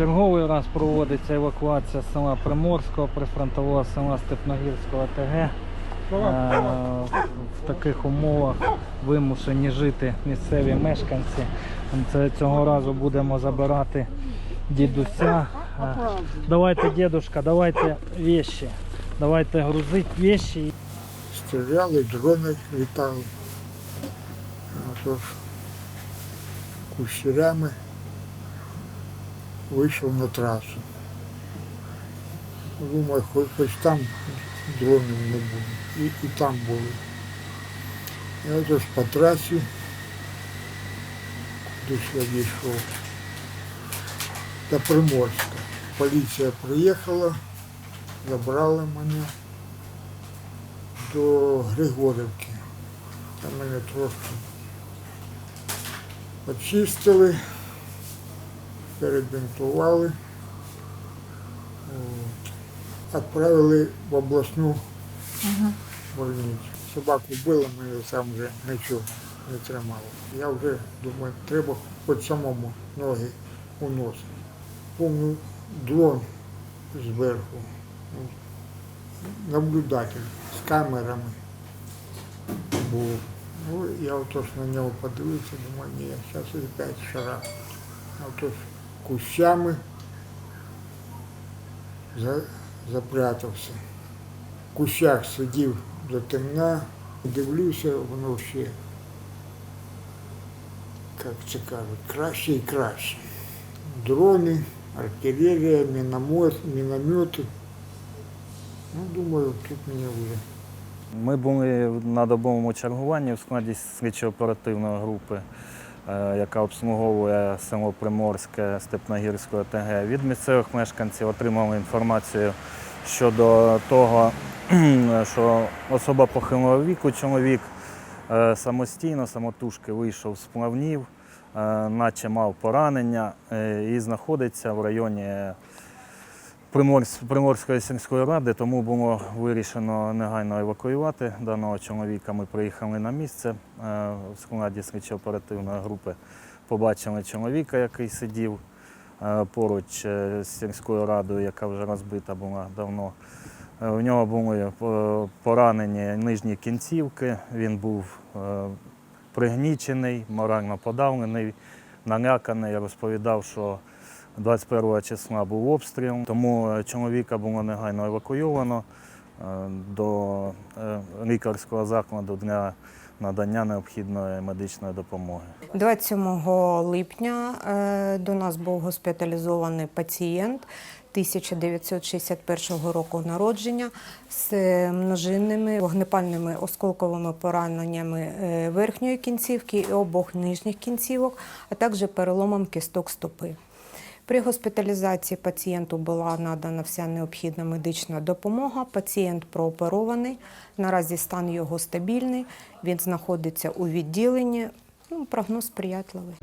Черговий раз проводиться евакуація села Приморського, прифронтового села Степногірського ТГ. Е, В таких умовах вимушені жити місцеві мешканці. Цього разу будемо забирати дідуся. Е, Давайте, дідушка, давайте вещи. Давайте грузити вещи. Стріляли, дрони літали. Кущерями вийшов на трасу. Думаю, хоч, хоч там дронів не буде. І, і там були. Я отож по трасі кудись я дійшов. До Приморська. Поліція приїхала, забрала мене до Григорівки. Там мене трошки очистили, перебінтували, відправили в обласну больницю. Собаку била, мене сам вже нічого не тримало. Я вже думаю, треба хоч самому ноги уносити. Помню дрон зверху наблюдатель з камерами був. Ну, я отож на нього подивився, думаю, ні, зараз і п'ять шарах. А отож кущами за, запрятався. В кущах сидів до темна, дивлюся, воно ще, як це кажуть, краще і краще. Дрони, артилерія, міномет, міномети. Ну, думаю, тут мені вже. Ми були на добовому чергуванні в складі слідчо-оперативної групи, яка обслуговує село Приморське Степногірське ОТГ. Від місцевих мешканців отримали інформацію щодо того, що особа похилого віку, чоловік е, самостійно, самотужки вийшов з плавнів, е, наче мав поранення е, і знаходиться в районі Приморської сільської ради, тому було вирішено негайно евакуювати даного чоловіка. Ми приїхали на місце е, в складі слідчо-оперативної групи. Побачили чоловіка, який сидів е, поруч е, з сільською радою, яка вже розбита була давно. У нього були поранені нижні кінцівки, він був пригнічений, морально подавлений, наляканий. Розповідав, що 21 числа був обстріл, тому е, чоловіка було негайно евакуйовано е, до е, лікарського закладу для надання необхідної медичної допомоги. 27 липня до нас був госпіталізований пацієнт 1961 року народження з множинними вогнепальними осколковими пораненнями верхньої кінцівки і обох нижніх кінцівок, а також переломом кісток стопи. При госпіталізації пацієнту була надана вся необхідна медична допомога. Пацієнт прооперований. Наразі стан його стабільний. Він знаходиться у відділенні. Ну, прогноз сприятливий.